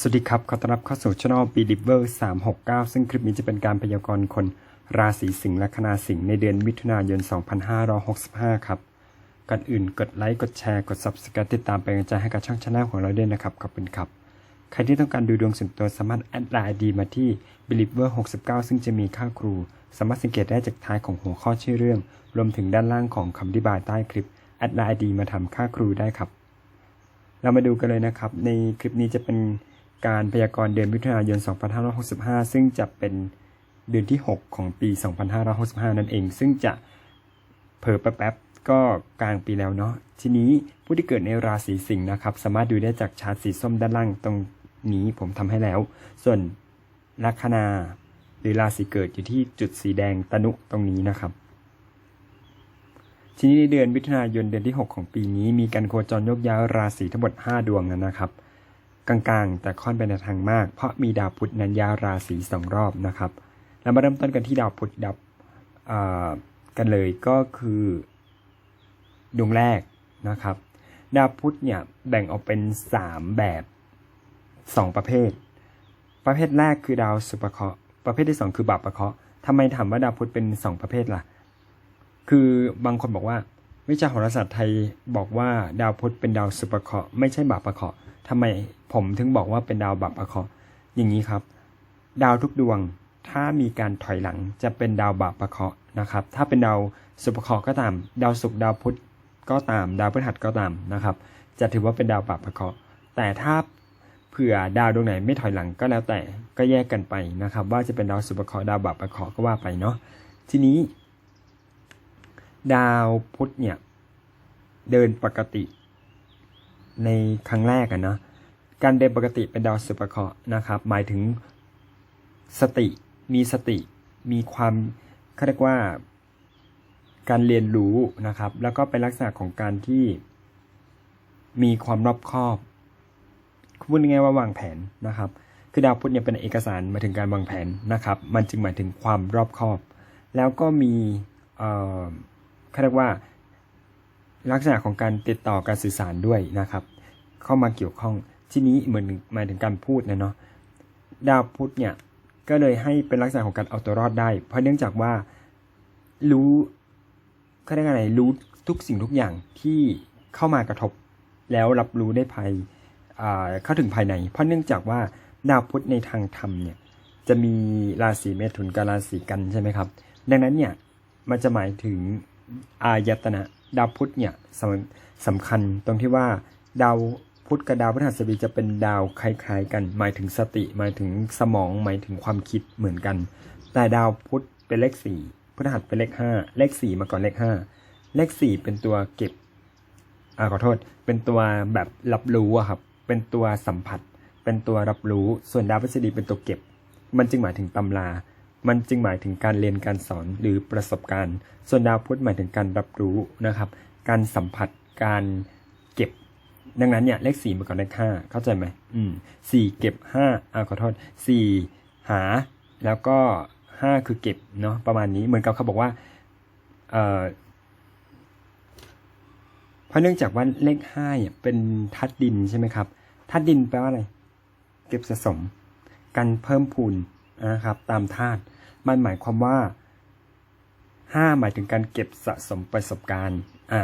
สวัสดีครับ ขอต้อนรับเข้าสู่ช่อง b d i v e r 369 ซึ่งคลิปนี้จะเป็นการพยากรณ์คนราศีสิงห์และคณาสิงห์ในเดือนมิถุนายน 2565 ครับ ก่อนอื่นกดไลค์ กดแชร์ กด Subscribe ติดตามเป็นกำลังใจให้กับช่องชาแนลของเราด้วยนะครับ ขอบคุณครับ ใครที่ต้องการดูดวงส่วนตัวสามารถแอดไลน์ดีมาที่ believer 69 ซึ่งจะมีค่าครู สามารถสังเกตได้จากท้ายของหัวข้อชื่อเรื่อง รวมถึงด้านล่างของคำอธิบายใต้คลิปแอดไลน์ดีมาทำค่าครูได้ครับ เรามาดูกันเลยนะครับ ในคลิปนี้จะเป็น การพยากรณ์เดือนมิถุนายน 2565 ซึ่งจะเป็นเดือนที่ 6 ของปี 2565 นั่นเอง ซึ่งจะเผลอแป๊บๆก็กลางปีแล้วเนาะ ทีนี้ผู้ที่เกิดในราศีสิงห์นะครับ สามารถดูได้จากชาร์ตสีส้มด้านล่างตรงนี้ผมทำให้แล้ว ส่วนลัคนาหรือราศีเกิดอยู่ที่จุดสีแดงตนุตรงนี้นะครับ ทีนี้ในเดือนมิถุนายนเดือนที่ 6 ของปีนี้มีการโคจรยกย้ายราศีทั้งหมด 5 ดวงนะครับ กลางๆ แต่ค่อนไปในทางมาก เพราะมีดาวพุธนั้นย้ายราศีสองรอบนะครับแล้วมาเริ่มต้นกันที่ดาวพุธดับกันเลยก็คือดวงแรกนะครับ ดาวพุธเนี่ยแบ่งออกเป็น 3 แบบ 2 ประเภท ประเภทแรกคือดาวสุภเคราะห์ประเภทที่ 2 คือบาปประเคราะห์ทำไมถามว่าดาวพุธเป็น 2 ประเภทล่ะ คือบางคนบอกว่า วิชาโหราศาสตร์ไทยบอกว่าดาวพุธเป็นดาวสุปเคราะห์ไม่ใช่บาปประเคราะห์ทำไมผมถึงบอกว่าเป็นดาวบาปประเคราะห์อย่างนี้ครับ ดาวทุกดวงถ้ามีการถอยหลังจะเป็นดาวบาปประเคราะห์นะครับ ถ้าเป็นดาวสุปเคราะห์ก็ตาม ดาวศุกร์ดาวพุธก็ตาม ดาวพฤหัสก็ตามนะครับ จะถือว่าเป็นดาวบาปประเคราะห์แต่ถ้าเผื่อดาวดวงไหนไม่ถอยหลังก็แล้วแต่ก็แยกกันไปนะครับ ว่าจะเป็นดาวสุปเคราะห์ดาวบาปประเคราะห์ก็ว่าไปเนาะทีนี้ ดาวพุธเนี่ย เดินปกติ ในครั้งแรกอะนะการเดินปกติเป็นดาวสุปเคราะห์นะครับ หมายถึงสติมีสติ มีความเขาเรียกว่าการเรียนรู้นะครับ แล้วก็เป็นลักษณะของการที่มีความรอบคอบพูดง่ายๆว่าวางแผนนะครับ คือดาวพุธเนี่ยเป็นเอกสารมาถึงการวางแผนนะครับ มันจึงหมายถึงความรอบคอบ แล้วก็มีเอ่อ เขาเรียกว่าลักษณะของการติดต่อการสื่อสารด้วยนะครับ เข้ามาเกี่ยวข้องที่นี้เหมือนหมายถึงการพูดนะเนาะดาวพุธเนี่ยก็เลยให้เป็นลักษณะของการเอาตัวรอดได้ เพราะเนื่องจากว่ารู้เขาเรียกอะไรรู้ทุกสิ่งทุกอย่างที่เข้ามากระทบแล้วรับรู้ได้ภายเข้าถึงภายใน เพราะเนื่องจากว่าดาวพุธในทางธรรมเนี่ยจะมีราศีเมถุนกับราศีกันใช่ไหมครับ ดังนั้นเนี่ยมันจะหมายถึง อายตนะ ดาวพุธเนี่ยสำสำคัญตรงที่ว่าดาวพุธกับดาวพฤหัสบดีจะเป็นดาวคล้ายๆกัน หมายถึงสติ หมายถึงสมองหมายถึงความคิดเหมือนกัน แต่ดาวพุธเป็นเลขสี่พฤหัสเป็นเลขห้าเลขสี่มาก่อนเลขห้าเลขสี่เป็นตัวเก็บอ่าขอโทษ เป็นตัวแบบรับรู้อะครับ เป็นตัวสัมผัส เป็นตัวรับรู้ส่วนดาวพฤหัสบดีเป็นตัวเก็บ มันจึงหมายถึงตำรา มันจึงหมายถึงการเรียนการสอนหรือประสบการณ์ ส่วนดาวพุธหมายถึงการรับรู้นะครับ การสัมผัสการเก็บ ดังนั้นเนี่ยเลขสี่มาก่อนเลขห้าเข้าใจไหมอืมสี่เก็บห้าอ่าขอโทษสี่หา แล้วก็ห้าคือเก็บเนาะประมาณนี้เหมือนกับเขาบอกว่าเอ่อเพราะเนื่องจากว่าเลขห้าเนี่ยเป็นธาตุดินใช่ไหมครับธาตุดินแปลว่าอะไร เก็บสะสม การเพิ่มพูนนะครับ ตามธาตุ มันหมายความว่าห้าหมายถึงการเก็บสะสมประสบการณ์ อ่า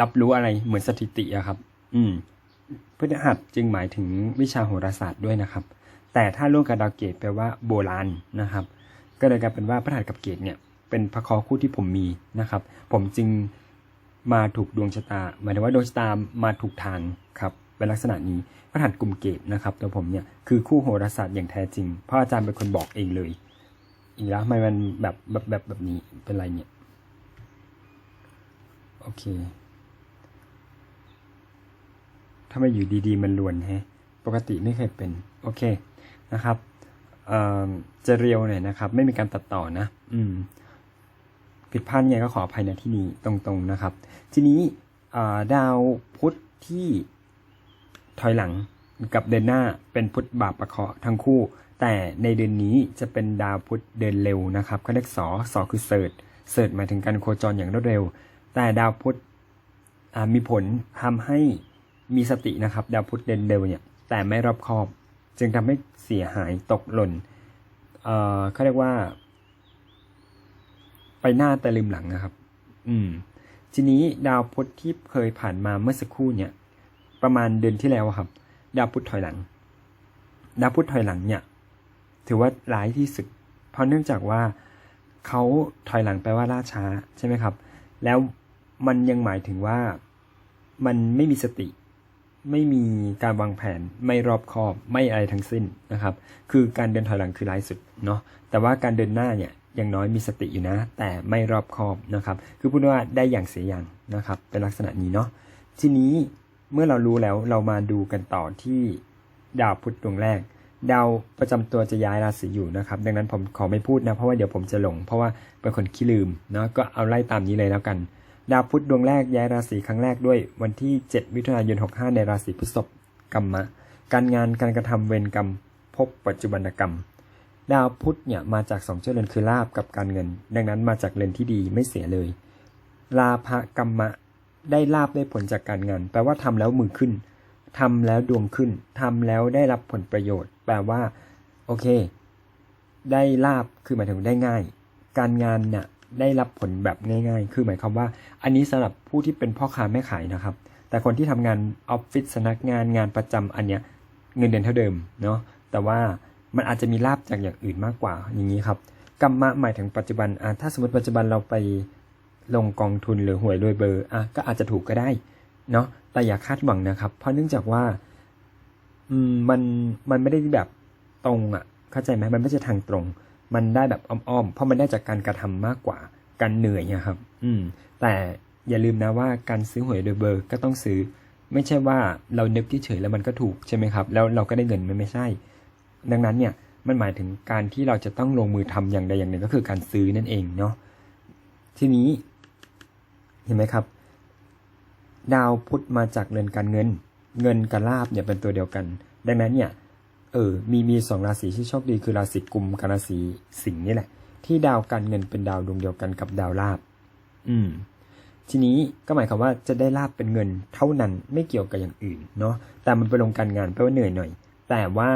รับรู้อะไรเหมือนสถิติอะครับ อืมพฤหัสจึงหมายถึงวิชาโหราศาสตร์ด้วยนะครับ แต่ถ้าร่วมกับดาวเกตแปลว่าโบราณนะครับ ก็เลยกลายเป็นว่าพฤหัสกับเกตเนี่ย เป็นพระคราะห์คู่ที่ผมมีนะครับ ผมจึงมาถูกดวงชะตา หมายถึงว่าดวงชะตามาถูกทางครับเป็นลักษณะนี้พระหัสกลุ่มเกตนะครับ ตัวผมเนี่ยคือคู่โหราศาสตร์อย่างแท้จริงเพราะอาจารย์เป็นคนบอกเองเลย อีกแล้วทำไมมันแบบแบบแบบแบบนี้เป็นไรเนี่ย โอเคถ้ามาอยู่ดีๆ มันลวนแฮะ ปกติไม่เคยเป็น โอเคนะครับเอ่อจะเรียวหน่อยนะครับ ไม่มีการตัดต่อนะ อืม ผิดพลาดไงก็ขออภัยในที่นี้ตรงๆนะครับ ทีนี้าดาวพุธที่ถอยหลังกับเดินหน้าเป็นพุธบาปประเคาะทั้งคู่ แต่ในเดือนนี้จะเป็นดาวพุธเดินเร็วนะครับเขาเรียกสอสอคือเสิร์ชเสิร์ชหมายถึงการโคจรอย่างรวดเร็ว แต่ดาวพุธมีผลทำให้มีสตินะครับ ดาวพุธเดินเร็วเนี่ยแต่ไม่รอบคอบ จึงทำให้เสียหายตกหล่นเอ่อเขาเรียกว่า ไปหน้าแต่ลืมหลังนะครับ อืม ทีนี้ดาวพุธที่เคยผ่านมาเมื่อสักครู่เนี่ย ประมาณเดือนที่แล้วครับ ดาวพุธถอยหลัง ดาวพุธถอยหลังเนี่ย ถือว่าร้ายที่สุด เพราะเนื่องจากว่าเขาถอยหลังแปลว่าล่าช้าใช่ไหมครับ แล้วมันยังหมายถึงว่ามันไม่มีสติ ไม่มีการวางแผน ไม่รอบคอบ ไม่อะไรทั้งสิ้นนะครับ คือการเดินถอยหลังคือร้ายสุดเนาะ แต่ว่าการเดินหน้าเนี่ยอย่างน้อยมีสติอยู่นะ แต่ไม่รอบคอบนะครับ คือพูดว่าได้อย่างเสียอย่างนะครับ เป็นลักษณะนี้เนาะ ทีนี้เมื่อเรารู้แล้วเรามาดูกันต่อที่ดาวพุธดวงแรก ดาวประจำตัวจะย้ายราศีอยู่นะครับ ดังนั้นผมขอไม่พูดนะ เพราะว่าเดี๋ยวผมจะหลง เพราะว่าเป็นคนขี้ลืมเนาะก็เอาไล่ตามนี้เลยแล้วกัน ดาวพุธดวงแรกย้ายราศีครั้งแรกด้วยวันที่ 7 มิถุนายน 65 ในราศีพฤษภกรรมะ การงานการกระทำเวรกรรม พบปัจจุบันกรรม ดาวพุธเนี่ยมาจากสองเจ้าเรือนคือลาบกับการเงิน ดังนั้นมาจากเรือนที่ดีไม่เสียเลย ลาภกรรมะได้ลาบได้ผลจากการงานแปลว่าทำแล้วมือขึ้นทำแล้วดวงขึ้นทำแล้วได้รับผลประโยชน์ แปลว่า โอเค ได้ลาบคือหมายถึงได้ง่าย การงานเนี่ยได้รับผลแบบง่าย ๆ คือหมายความว่า อันนี้สำหรับผู้ที่เป็นพ่อค้าแม่ขายนะครับ แต่คนที่ทำงานออฟฟิศสนักงานงานประจำอันเนี้ยเงินเดือนเท่าเดิมเนาะแต่ว่ามันอาจจะมีลาบจากอย่างอื่นมากกว่าอย่างนี้ครับกรรมะหมายถึงปัจจุบันอะถ้าสมมติปัจจุบันเราไปลงกองทุนหรือหวยรวยเบอร์อะก็อาจจะถูกก็ได้เนาะแต่อย่าคาดหวังนะครับ เพราะเนื่องจากว่า อืมมันมันไม่ได้แบบตรงอะ เข้าใจไหมมันไม่ใช่ทางตรง มันได้แบบอ้อมๆเพราะมันได้จากการกระทำมากกว่าการเหนื่อยอะครับ อืม แต่อย่าลืมนะว่าการซื้อหวยโดยเบอร์ก็ต้องซื้อ ไม่ใช่ว่าเรานึกเฉยแล้วมันก็ถูกใช่ไหมครับ แล้วเราก็ได้เงินมันไม่ใช่ ดังนั้นเนี่ยมันหมายถึงการที่เราจะต้องลงมือทำอย่างใดอย่างหนึ่งก็คือการซื้อนั่นเองเนาะทีนี้เห็นไหมครับ ดาวพุธมาจากเรือนการเงิน เงินกับลาบเนี่ยเป็นตัวเดียวกัน ดังนั้นเนี่ยเออมีมีสองราศีที่โชคดีคือราศีกุมกับราศีสิงห์นี่แหละ ที่ดาวการเงินเป็นดาวดวงเดียวกันกับดาวลาบ อืม ทีนี้ก็หมายความว่าจะได้ลาบเป็นเงินเท่านั้นไม่เกี่ยวกับอย่างอื่นเนาะแต่มันไปลงการงานแปลว่าเหนื่อยหน่อย แต่ว่า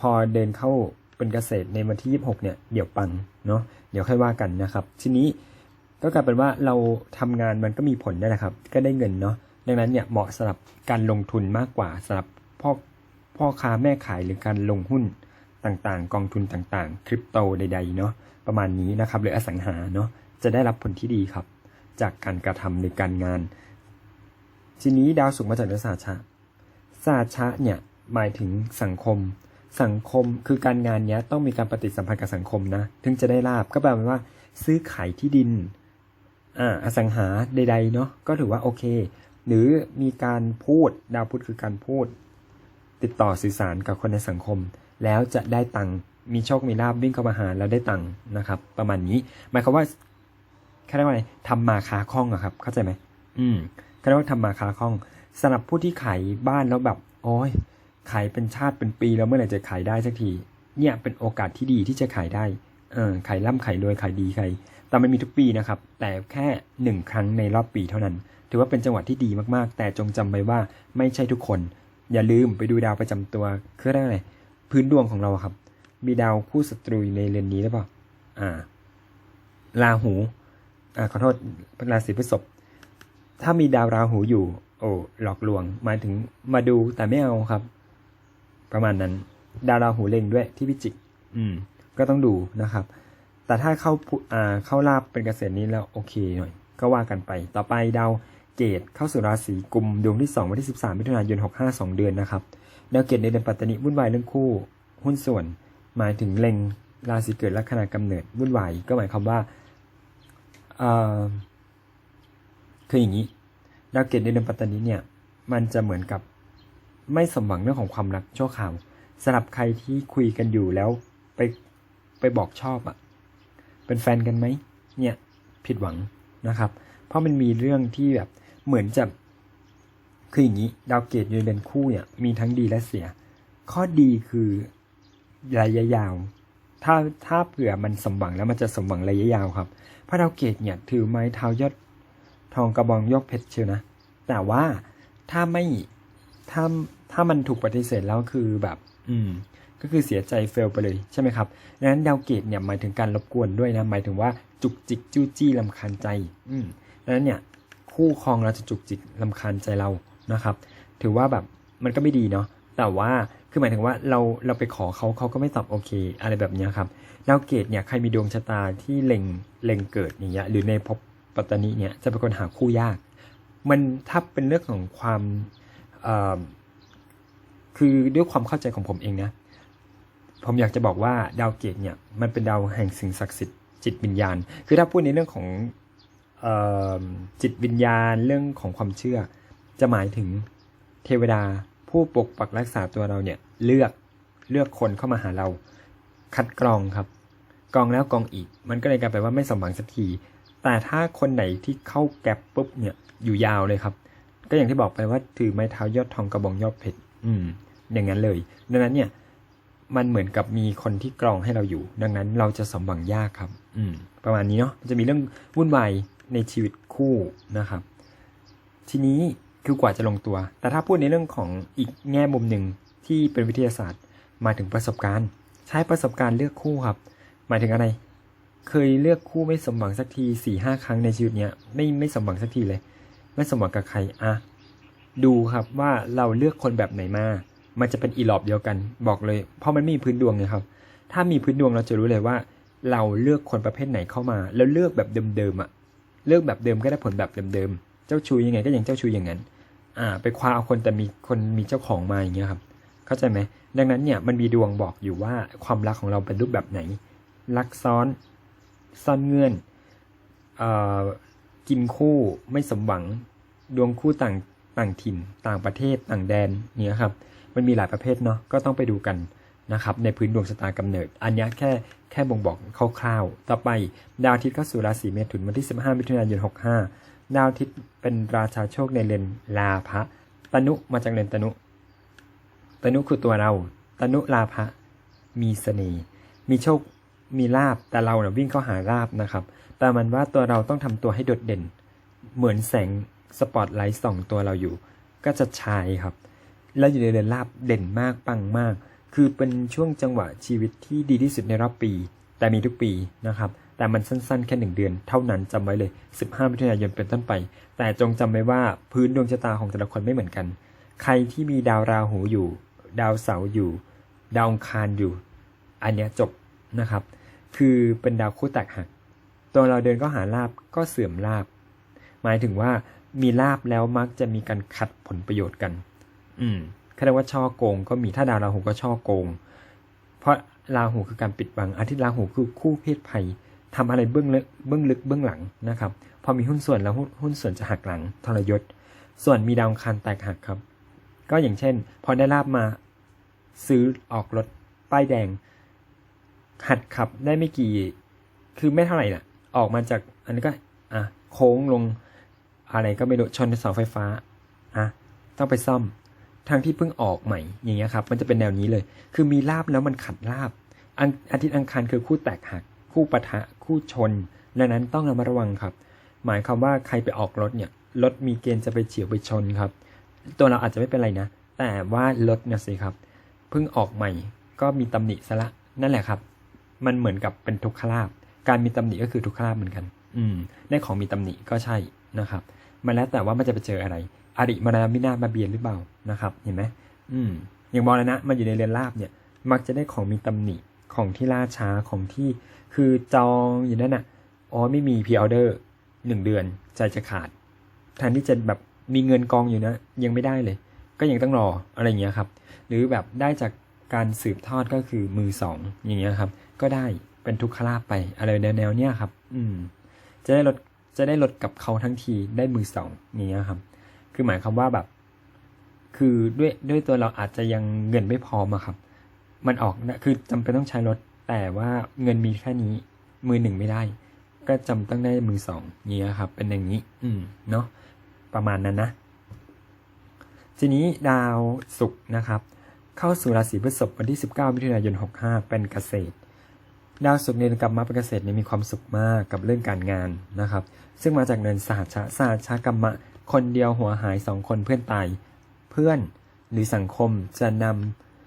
พอเดินเข้าเป็นเกษตรในวันที่ 26 เนี่ยเดี๋ยวปังเนาะเดี๋ยวค่อยว่ากันนะครับ ทีนี้ก็กลายเป็นว่าเราทำงานมันก็มีผลได้แหละครับ ก็ได้เงินเนาะ ดังนั้นเนี่ยเหมาะสำหรับการลงทุนมากกว่าสำหรับพ่อพ่อค้าแม่ขายหรือการลงหุ้นต่างๆ กองทุนต่างๆ คริปโตใดๆเนาะประมาณนี้นะครับหรืออสังหาเนาะจะได้รับผลที่ดีครับ จากการกระทำหรือการงาน ทีนี้ดาวศุกมาจากดาวสาชะสาชะเนี่ยหมายถึงสังคม สังคมคือการงานเนี้ยต้องมีการปฏิสัมพันธ์กับสังคมนะถึงจะได้ลาบก็แปลว่า ซื้อขายที่ดินอ่าอสังหาใดๆเนาะก็ถือว่าโอเค หรือมีการพูดดาวพุธคือการพูด ติดต่อสื่อสารกับคนในสังคม แล้วจะได้ตังค์มีโชคมีลาบวิ่งเข้ามาหาแล้วได้ตังค์นะครับ ประมาณนี้ หมายความว่าแค่เรียกว่าอะไรทำมาค้าคล่องอะครับ เข้าใจไหมอืมแค่เรียกว่าทำมาค้าคล่องสำหรับผู้ที่ขายบ้านแล้วแบบ โอ้ยขายเป็นชาติเป็นปีแล้วเมื่อไหร่จะขายได้สักที เนี่ยเป็นโอกาสที่ดีที่จะขายได้เออขายร่ำขายรวยขายดีขายแต่มันมีทุกปีนะครับ แต่แค่หนึ่งครั้งในรอบปีเท่านั้น ถือว่าเป็นจังหวะที่ดีมากๆ แต่จงจำไว้ว่าไม่ใช่ทุกคน อย่าลืมไปดูดาวประจำตัวคือได้อะไรพื้นดวงของเราครับ มีดาวคู่ศัตรูในเรือนนี้หรือเปล่าอ่าราหูอ่าขอโทษราศีพฤษภถ้ามีดาวราหูอยู่ โอ้หลอกลวงมาถึงมาดูแต่ไม่เอาครับ ประมาณนั้น ดาวราหูเล็งด้วยที่พิจิก อืม ก็ต้องดูนะครับ แต่ถ้าเข้าอ่าเข้าลาบเป็นเกษตรนี้แล้วโอเคหน่อย ก็ว่ากันไป ต่อไปดาว เกตเข้าสู่ราศีกุมดวงที่ 2 วันที่ 13มิถุนายน 65 2 เดือนนะครับดาวเกตในเดือนปัตตานีวุ่นวายเรื่องคู่ หุ้นส่วน หมายถึงเล็งราศีเกิดลัคนากำเนิดวุ่นวายก็หมายความว่าคืออย่างนี้ดาวเกตในเดือนปัตตานีเนี่ยมันจะเหมือนกับไม่สมหวังเรื่องของความรักชั่วคราวสำหรับใครที่คุยกันอยู่แล้วไปไปบอกชอบอะ่ะ เป็นแฟนกันไหมเนี่ยผิดหวังนะครับ เพราะมันมีเรื่องที่แบบ เหมือนจะคืออย่างนี้ดาวเกตอยู่ในเดือนคู่เนี่ยมีทั้งดีและเสีย ข้อดีคือระยะยาว ถ้าถ้าเผื่อมันสมหวังแล้วมันจะสมหวังระยะยาวครับเพราะดาวเกตเนี่ยถือไม้เท้ายอดทองกระบองยกเพชรเชียวนะ แต่ว่าถ้าไม่ถ้าถ้ามันถูกปฏิเสธแล้วคือแบบ อืม ก็คือเสียใจเฟลไปเลยใช่ไหมครับดังนั้นดาวเกตเนี่ยหมายถึงการรบกวนด้วยนะหมายถึงว่าจุกจิกจู้จี้ลำคาญใจ อืมดังนั้นเนี่ย คู่ครองเราจะจุกจิกลำคาญใจเรานะครับ ถือว่าแบบมันก็ไม่ดีเนาะแต่ว่าคือหมายถึงว่าเราเราไปขอเขาเขาก็ไม่ตอบโอเค อะไรแบบเนี้ยครับดาวเกตเนี่ยใครมีดวงชะตาที่เล็งเล็งเกิดอย่างเงี้ยหรือในภพปัตตานีเนี่ยจะเป็นคนหาคู่ยาก มันถ้าเป็นเรื่องของความคือด้วยความเข้าใจของผมเองนะ ผมอยากจะบอกว่าดาวเกตเนี่ยมันเป็นดาวแห่งสิ่งศักดิ์สิทธิ์จิตวิญญาณ คือถ้าพูดในเรื่องของ จิตวิญญาณเรื่องของความเชื่อ จะหมายถึงเทวดาผู้ปกปักรักษาตัวเราเนี่ยเลือกเลือกคนเข้ามาหาเรา คัดกรองครับกรองแล้วกรองอีก มันก็เลยกลายเป็นว่าไม่สมหวังสักทีแต่ถ้าคนไหนที่เข้าแก็บปุ๊บเนี่ยอยู่ยาวเลยครับ ก็อย่างที่บอกไปว่าถือไม้เท้ายอดทองกระบองยอดเพชรอืม อย่างนั้นเลยดังนั้นเนี่ยมันเหมือนกับมีคนที่กรองให้เราอยู่ ดังนั้นเราจะสมหวังยากครับ อืม ประมาณนี้เนาะจะมีเรื่องวุ่นวาย ในชีวิตคู่นะครับ ทีนี้คือกว่าจะลงตัว แต่ถ้าพูดในเรื่องของอีกแง่มุมหนึ่งที่เป็นวิทยาศาสตร์มาถึงประสบการณ์ ใช้ประสบการณ์เลือกคู่ครับ หมายถึงอะไร เคยเลือกคู่ไม่สมหวังสักทีสี่ห้าครั้งในชีวิตเนี้ยไม่ไม่สมหวังสักทีเลย ไม่สมหวังกับใครอะดูครับว่าเราเลือกคนแบบไหนมา มันจะเป็นอีหลอบเดียวกันบอกเลย เพราะมันไม่มีพื้นดวงไงครับ ถ้ามีพื้นดวงเราจะรู้เลยว่า เราเลือกคนประเภทไหนเข้ามา แล้วเลือกแบบเดิมๆอะ เลือกแบบเดิมก็ได้ผลแบบเดิมๆ เจ้าชู้ยังไงก็ยังเจ้าชู้อย่างนั้น อ่า ไปคว้าเอาคนแต่มีคนมีเจ้าของมาอย่างเงี้ยครับ เข้าใจไหม ดังนั้นเนี่ยมันมีดวงบอกอยู่ว่าความรักของเราเป็นรูปแบบไหน รักซ้อน ซ่อนเงื่อน เอ่อ กินคู่ไม่สมหวัง ดวงคู่ต่างต่างถิ่น ต่างประเทศ ต่างแดนเนี่ยครับ มันมีหลายประเภทเนาะ ก็ต้องไปดูกันนะครับในพื้นดวงชะตากำเนิด อันนี้แค่ แค่บ่งบอกคร่าวๆ ต่อไปดาวอาทิตย์เข้าสู่ราศีเมถุนวันที่ 15 มิถุนายน 65 ดาวอาทิตย์เป็นราชาโชคในเรือนลาภะตนุมาจากเรือนตนุ ตนุคือตัวเรา ตนุลาภะมีเสน่ห์ มีโชค มีลาบ แต่เราเนะ่ยวิ่งเข้าหาลาบนะครับ แต่มันว่าตัวเราต้องทำตัวให้โดดเด่น เหมือนแสงสปอตไลท์ส่องตัวเราอยู่ ก็จะชายครับ แล้วอยู่ในเรือนลาบเด่นมาก ปังมาก คือเป็นช่วงจังหวะชีวิตที่ดีที่สุดในรอบปี แต่มีทุกปีนะครับ แต่มันสั้นๆ แค่หนึ่งเดือนเท่านั้นจำไว้เลย 15มิถุนายนเป็นต้นไป แต่จงจำไว้ว่าพื้นดวงชะตาของแต่ละคนไม่เหมือนกัน ใครที่มีดาวราหูอยู่ ดาวเสาร์อยู่ ดาวองคารอยู่ อันเนี้ยจบนะครับ คือเป็นดาวคู่แตกหักตัวเราเดินก็หาลาบก็เสื่อมลาบ หมายถึงว่ามีลาบแล้วมักจะมีการขัดผลประโยชน์กัน อืม เขาเรียกว่าช่อโกง ก็มีถ้าดาวราหูก็ช่อโกง เพราะราหูคือการปิดบัง อาทิตย์ราหูคือคู่เพศภัยทำอะไรเบื้องลึกเบื้องลึกเบื้องหลังนะครับ พอมีหุ้นส่วนแล้วหุ้นส่วนจะหักหลังทรยศ ส่วนมีดาวอังคารแตกหักครับ ก็อย่างเช่น พอได้ลาบมาซื้อออกรถป้ายแดง หัดขับได้ไม่กี่ คือไม่เท่าไหร่น่ะ ออกมาจากอันนี้ก็อะโค้งลงอะไรก็ไม่รู้ชนเสาไฟฟ้าอะต้องไปซ่อม ทางที่เพิ่งออกใหม่อย่างเงี้ยครับมันจะเป็นแนวนี้เลย คือมีลาบแล้วมันขัดลาบอันอาทิตย์อังคารคือคู่แตกหัก คู่ปะทะ คู่ชนดังนั้นต้องระมัดระวังครับ หมายความว่าใครไปออกรถเนี่ยรถมีเกณฑ์จะไปเฉียวไปชนครับ ตัวเราอาจจะไม่เป็นไรนะ แต่ว่ารถเนี่ยสิครับเพิ่งออกใหม่ ก็มีตำหนิซะละนั่นแหละครับ มันเหมือนกับเป็นทุกขลาบการมีตำหนิก็คือทุกขลาบเหมือนกัน อืมได้ของมีตำหนิก็ใช่นะครับมันแล้วแต่ว่ามันจะไปเจออะไร อริมรณะมินามาเบียนหรือเปล่านะครับ เห็นไหมอืมอย่างมรณะมันอยู่ในเรือนลาบเนี่ย มักจะได้ของมีตำหนิของที่ล่าช้าของที่คือจองอยู่นั่นน่ะอ๋อไม่มีพีออเดอร์หนึ่งเดือนใจจะขาดแทนที่จะแบบมีเงินกองอยู่นะ ยังไม่ได้เลย ก็ยังต้องรออะไรอย่างเงี้ยครับ หรือแบบได้จากการสืบทอดก็คือมือสองอย่างเงี้ยครับ ก็ได้เป็นทุกขลาบไปอะไรแนวแนวๆเนี้ยครับ อืม จะได้ลดจะได้ลดกับเขาทั้งทีได้มือสองอย่างเงี้ยครับ คือหมายความว่าแบบ คือด้วยด้วยตัวเราอาจจะยังเงินไม่พอครับ มันออกนะคือจำเป็นต้องใช้รถ แต่ว่าเงินมีแค่นี้ มือหนึ่งไม่ได้ ก็จำต้องได้มือสองเงี้ยครับ เป็นอย่างนี้ อืมเนาะประมาณนั้นนะ ทีนี้ดาวศุกร์นะครับ เข้าสู่ราศีพฤษภวันที่ 19มิถุนายน 65 เป็นเกษตรดาวศุกร์ในเรือนกรรมะเป็นเกษตรเนี่ยมีความสุขมากกับเรื่องการงานนะครับ ซึ่งมาจากเนินสหัชชะสหัชชะกรรมะ คนเดียวหัวหายสองคนเพื่อนตาย เพื่อนหรือสังคมจะน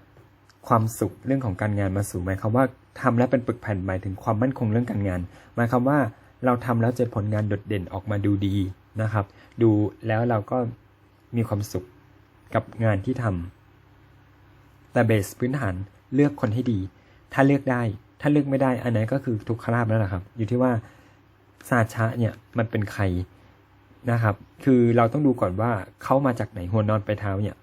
ำความสุขเรื่องของการงานมาสู่หมายความว่าทำแล้วเป็นปึกแผ่นหมายถึงความมั่นคงเรื่องการงาน หมายความว่าเราทำแล้วเจอผลงานโดดเด่นออกมาดูดีนะครับ ดูแล้วเราก็มีความสุขกับงานที่ทำแต่เบสพื้นฐานเลือกคนให้ดี ถ้าเลือกได้ ถ้าเลือกไม่ได้อันนั้นก็คือทุกขลาบแล้วนะครับ อยู่ที่ว่าซาชะเนี่ยมันเป็นใคร นะครับ คือเราต้องดูก่อนว่าเขามาจากไหนหัวนอนไปเท้าเนี่ย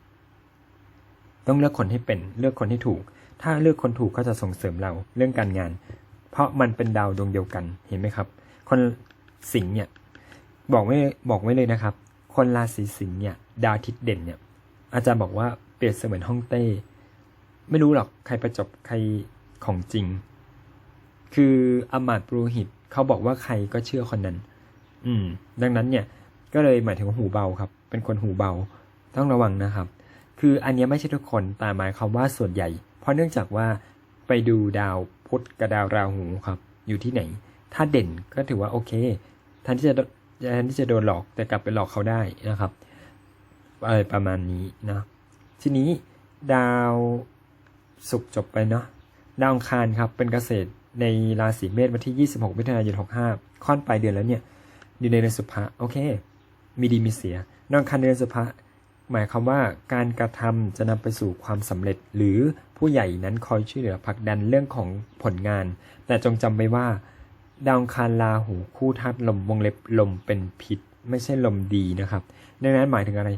ต้องเลือกคนให้เป็นเลือกคนให้ถูก ถ้าเลือกคนถูกก็จะส่งเสริมเราเรื่องการงาน เพราะมันเป็นดาวดวงเดียวกันเห็นไหมครับ คนสิงห์เนี่ยบอกไว้บอกไว้เลยนะครับ คนราศีสิงห์เนี่ยดาวทิตย์เด่นเนี่ย อาจารย์บอกว่าเปรียบเสมือนห้องเต้ ไม่รู้หรอกใครประจบใครของจริง คืออมาตย์ปรูหิตเขาบอกว่าใครก็เชื่อคนนั้น อืม ดังนั้นเนี่ย ก็เลยหมายถึงหูเบาครับ เป็นคนหูเบา ต้องระวังนะครับ คืออันนี้ไม่ใช่ทุกคนแต่หมายความว่าส่วนใหญ่ เพราะเนื่องจากว่าไปดูดาวพุธกับดาวราหูครับ อยู่ที่ไหน ถ้าเด่นก็ถือว่าโอเคแทนที่จะแทนที่จะโดนหลอกแต่กลับไปหลอกเขาได้นะครับอะไรประมาณนี้นะทีนี้ดาวสุกร์จบไปเนาะดาวอังคารครับเป็นเกษตรในราศีเมษวันที่ 26มิถุนายน65 ค่อนปลายเดือนแล้วเนี่ย อยู่ในเดือนสุภะโอเค มีดีมีเสียดาวอังคานเดนสุภะหมายความว่าการกระทำจะนำไปสู่ความสำเร็จ หรือผู้ใหญ่นั้นคอยช่วยเหลือผลักดันเรื่องของผลงาน แต่จงจำไว้ว่า ดาวคารลาหูคู่ธาตุลมวงเล็บลมเป็นพิษ ไม่ใช่ลมดีนะครับ ดังนั้นหมายถึงอะไร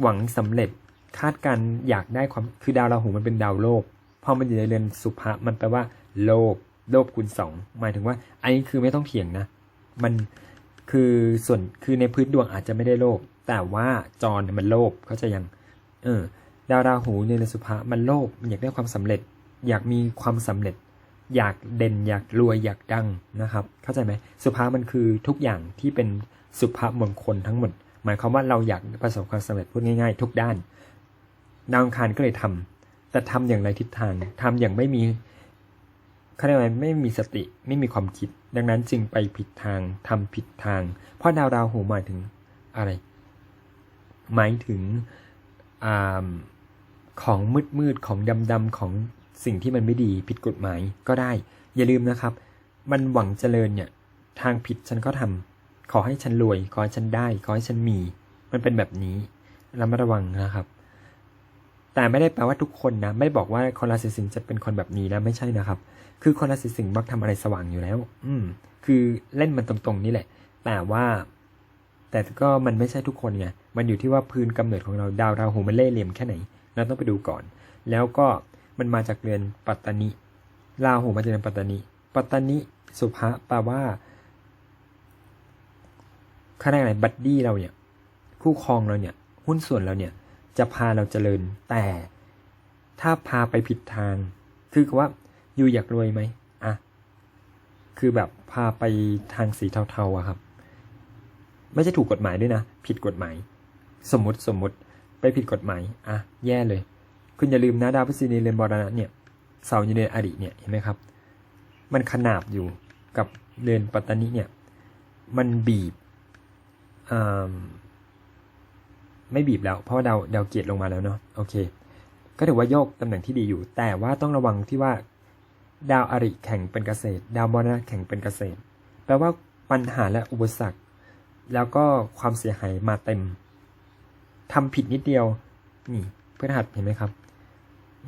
หวังสำเร็จคาดการอยากได้ความคือดาวราหูมันเป็นดาวโลภพอมันอยู่ในเรือนสุภะมันแปลว่า โลภโลภคูณสองหมายถึงว่าอันนี้คือไม่ต้องเถียงนะ มัน คือส่วนคือในพื้นดวงอาจจะไม่ได้โลภแต่ว่าจรมันโลภเขาจะยังเออดาวราหูในเรือนสุภะมันโลภมันอยากได้ความสำเร็จ อยากมีความสำเร็จ อยากเด่นอยากรวยอยากดังนะครับ เข้าใจไหมสุภามันคือทุกอย่างที่เป็นสุภามงคลทั้งหมด หมายความว่าเราอยากประสบความสำเร็จพูดง่าย ๆ ทุกด้านดาวอังคารก็เลยทำแต่ทำอย่างไรทิศทางทำอย่างไม่มี เขาเรียกว่าไม่มีสติไม่มีความคิด ดังนั้นจึงไปผิดทางทำผิดทาง เพราะดาวราหูหมายถึงอะไร หมายถึงอของมืดมืดของดำดำของสิ่งที่มันไม่ดีผิดกฎหมายก็ได้ อย่าลืมนะครับ มันหวังเจริญเนี่ยทางผิดฉันก็ทำขอให้ฉันรวย ขอให้ฉันได้ ขอให้ฉันมี มันเป็นแบบนี้ระมัดระวังนะครับแต่ไม่ได้แปลว่าทุกคนนะ ไม่บอกว่าคนราศีสิงห์จะเป็นคนแบบนี้นะ ไม่ใช่นะครับ คือคนราศีสิงห์มักทำอะไรสว่างอยู่แล้ว อืม คือเล่นมันตรงๆนี่แหละ แต่ว่า แต่ก็มันไม่ใช่ทุกคนไง มันอยู่ที่ว่าพื้นกำเนิดของเราดาวราหูมันเล่ห์เหลี่ยมแค่ไหน เราต้องไปดูก่อน แล้วก็มันมาจากเรือนปัตตานิราหูมาจากเรือนปัตตานิปัตตานิสุภะแปลว่าข้าได้อะไรบัดดี้เราเนี่ย คู่ครองเราเนี่ย หุ้นส่วนเราเนี่ย จะพาเราเจริญ แต่ถ้าพาไปผิดทาง คือว่าอ ยู่อยากรวยไหมอะ คือแบบพาไปทางสีเทาๆอะครับ ไม่ใช่ถูกกฎหมายด้วยนะ ผิดกฎหมาย สมมติสมมติไปผิดกฎหมาย อะ แย่เลย คุณอย่าลืมนะดาวพฤษฎีในเรือนบรณะเนี่ย เสาอยู่ในอดีตเนี่ย เห็นไหมครับ มันขนาบอยู่กับเรือนปัตตานิเนี่ย มันบีบอ่าไม่บีบแล้ว เพราะว่าดาวดาวเกียรติลงมาแล้วเนาะ โอเค ก็ถือว่าโยกตำแหน่งที่ดีอยู่ แต่ว่าต้องระวังที่ว่า ดาวอริแข่งเป็นเกษตร ดาวมรณะแข่งเป็นเกษตร แปลว่าปัญหาและอุปสรรค แล้วก็ความเสียหายมาเต็มทำผิดนิดเดียว นี่เพื่อนหัดเห็นไหมครับ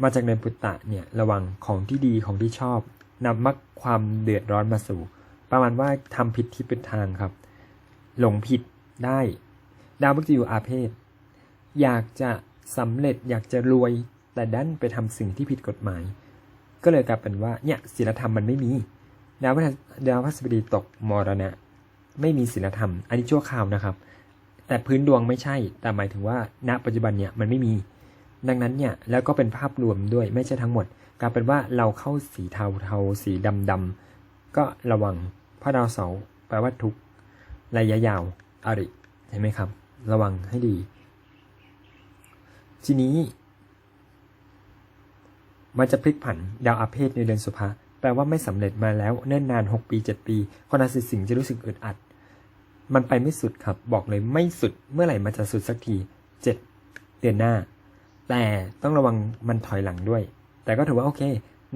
มาจากเดือนปุตตะเนี่ยระวังของที่ดีของที่ชอบนำมักความเดือดร้อนมาสู่ ประมาณว่าทำผิดที่เป็นทางครับ หลงผิดได้ ดาวพฤกษ์อยู่อาเพศ อยากจะสำเร็จอยากจะรวยแต่ดันไปทำสิ่งที่ผิดกฎหมาย ก็เลยกลายเป็นว่าเนี่ยศีลธรรมมันไม่มีดาวพดาวพฤหัสบดีตกมรณะ ไม่มีศีลธรรม อันนี้ชั่วคราวนะครับ แต่พื้นดวงไม่ใช่ แต่หมายถึงว่าณปัจจุบันเนี่ยมันไม่มี ดังนั้นเนี่ยแล้วก็เป็นภาพรวมด้วยไม่ใช่ทั้งหมดกลายเป็นว่าเราเข้าสีเทาเทาสีดำดำๆก็ระวังพระดาวเสาร์แปลว่าทุกระยะยาวอริเห็นไหมครับ ระวังให้ดี ทีนี้ มันจะพลิกผันดาวอาเพศในเดือนสุภาแปลว่าไม่สำเร็จมาแล้วเนิ่นนาน 6 ปี 7 ปีคนราศีสิงห์จะรู้สึกอึดอัด มันไปไม่สุดครับ บอกเลยไม่สุดเมื่อไหร่มันจะสุดสักที 7 เดือนหน้า แต่ต้องระวังมันถอยหลังด้วย แต่ก็ถือว่าโอเค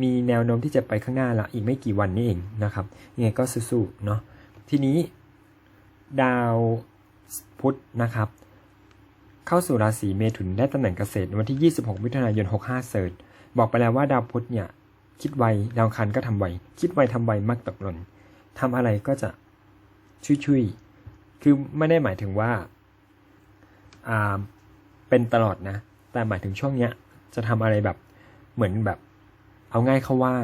มีแนวโน้มที่จะไปข้างหน้าละอีกไม่กี่วันนี้เองนะครับยังไงก็สู้ๆเนาะทีนี้ ดาวพุธนะครับ เข้าสู่ราศีเมถุนได้ตำแหน่งเกษตรวันที่ 26 มิถุนายน 65 เสิร์ บอกไปแล้วว่าดาวพุธเนี่ย คิดไวดาวอังคันก็ทำไวคิดไวทำไวมักตกหล่นทำอะไรก็จะชุยๆคือไม่ได้หมายถึงว่าอ่าเป็นตลอดนะ แต่หมายถึงช่วงเนี้ย จะทำอะไรแบบเหมือนแบบ เอาง่ายเขาว่า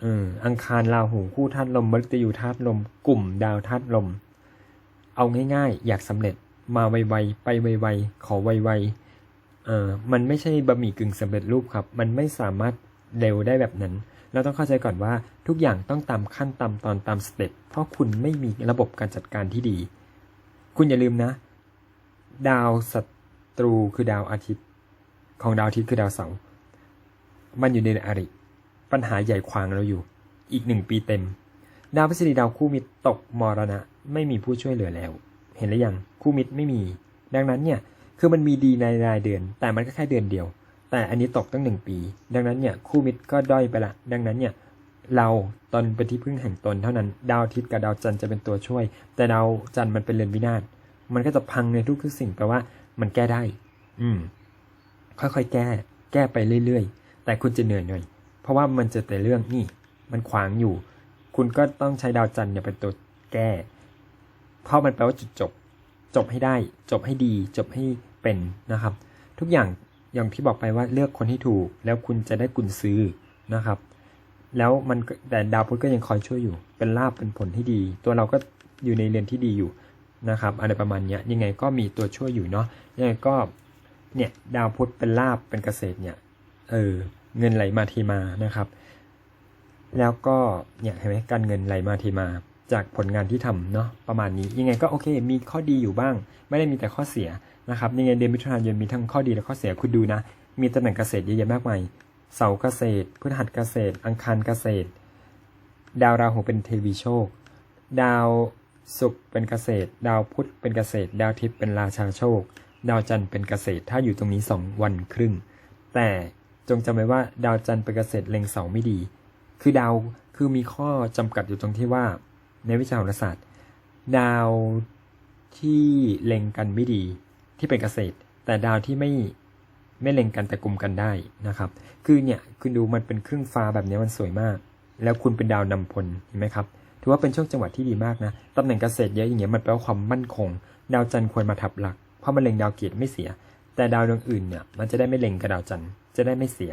เอออังคารราหูคู่ธาตุลมมฤตยูธาตุลม กลุ่มดาวธาตุลม เอาง่ายๆ อยากสำเร็จมาไวๆไปไวๆขอไวๆ เออมันไม่ใช่บะหมี่กึ่งสำเร็จรูปครับ มันไม่สามารถเร็วได้แบบนั้น เราต้องเข้าใจก่อนว่าทุกอย่างต้องตามขั้นตามตอนตามสเต็ป เพราะคุณไม่มีระบบการจัดการที่ดี คุณอย่าลืมนะ ดาวศัตรูคือดาวอาทิตย์ ของดาวอาทิตย์คือดาวเสาร์ มันอยู่ในอริ ปัญหาใหญ่ขวางเราอยู่ อีกหนึ่งปีเต็ม ดาวพฤษฎีดาวคู่มิตรตกมรณะ ไม่มีผู้ช่วยเหลือแล้ว เห็นหรือยัง คู่มิตรไม่มี ดังนั้นเนี่ย คือมันมีดีในรายเดือน แต่มันก็แค่เดือนเดียว แต่อันนี้ตกตั้งหนึ่งปี ดังนั้นเนี่ยคู่มิตรก็ด้อยไปละ ดังนั้นเนี่ยเราตอนเป็นที่พึ่งแห่งตนเท่านั้น ดาวอาทิตย์กับดาวจันทร์จะเป็นตัวช่วย แต่ดาวจันทร์มันเป็นเรือนวินาศ มันก็จะพังในทุกๆสิ่งแปลว่ามันแก้ได้ อืม ค่อยๆ แก้ แก้ไปเรื่อยๆ แต่คุณจะเหนื่อยหน่อย เพราะว่ามันจะแต่เรื่องนี่ มันขวางอยู่ คุณก็ต้องใช้ดาวจันทร์เนี่ยเป็นตัวแก้ เพราะมันแปลว่าจุดจบ จบให้ได้ จบให้ดี จบให้เป็นนะครับ ทุกอย่างอย่างที่บอกไปว่าเลือกคนที่ถูก แล้วคุณจะได้กุญซื้อนะครับ แล้วมันแต่ดาวพุธก็ยังคอยช่วยอยู่ เป็นลาบเป็นผลที่ดี ตัวเราก็อยู่ในเรือนที่ดีอยู่นะครับอะไรประมาณนี้ยังไงก็มีตัวช่วยอยู่เนาะยังไงก็เนี่ยดาวพุธเป็นลาบเป็นเกษตรเนี่ยเออเงินไหลมาทีมานะครับ แล้วก็เนี่ยเห็นไหมการเงินไหลมาทีมา จากผลงานที่ทำเนาะประมาณนี้ยังไงก็โอเค มีข้อดีอยู่บ้าง ไม่ได้มีแต่ข้อเสียนะครับยังไงเดือนมิถุนายนมีทั้งข้อดีและข้อเสียคุณดูนะ มีตำแหน่งเกษตรเยอะแยะมากมายเสาเกษตรพฤหัสเกษตร อังคารเกษตร ดาวราหูเป็นเทวีโชค ดาวศุกร์เป็นเกษตร ดาวพุธเป็นเกษตร ดาวทิตย์เป็นราชาโชค ดาวจันทร์เป็นเกษตร ถ้าอยู่ตรงนี้ 2 วันครึ่ง แต่จงจำไว้ว่าดาวจันทร์เป็นเกษตรเล็งเสาไม่ดี คือดาวคือมีข้อจำกัดอยู่ตรงที่ว่า ในวิชาโหราศาสตร์ ดาวที่เล็งกันไม่ดีที่เป็นเกษตร แต่ดาวที่ไม่ไม่เล็งกันแต่กลุ่มกันได้นะครับ คือเนี่ยคุณดูมันเป็นครึ่งฟ้าแบบนี้มันสวยมาก แล้วคุณเป็นดาวนำพลเห็นไหมครับถือว่าเป็นช่วงจังหวะที่ดีมากนะตำแหน่งเกษตรเยอะอย่างเงี้ยมันแปลว่าความมั่นคง ดาวจันทร์ควรมาทับหลัก เพราะมันเล็งดาวเกียรติไม่เสีย แต่ดาวดวงอื่นเนี่ยมันจะได้ไม่เล็งกับดาวจันทร์จะได้ไม่เสีย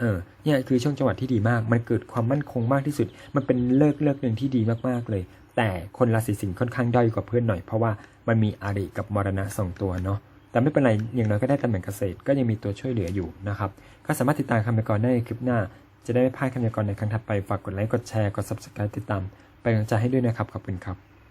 เออเนี่ยคือช่วงจังหวะที่ดีมาก มันเกิดความมั่นคงมากที่สุด มันเป็นเลิกเลิกหนึ่งที่ดีมากๆเลย แต่คนราศีสิงห์ค่อนข้างด้อยกว่าเพื่อนหน่อย เพราะว่ามันมีอาริกับมรณะสองตัวเนาะแต่ไม่เป็นไรอย่างน้อยก็ได้ตำแหน่งเกษตรก็ยังมีตัวช่วยเหลืออยู่นะครับก็สามารถติดตามคำพยากรณ์ได้ในคลิปหน้า จะได้ไม่พลาดคำพยากรณ์ในครั้งถัดไปฝากกดไลค์กดแชร์กด subscribe ติดตามเป็นกำลังใจให้ด้วยนะครับขอบคุณครับ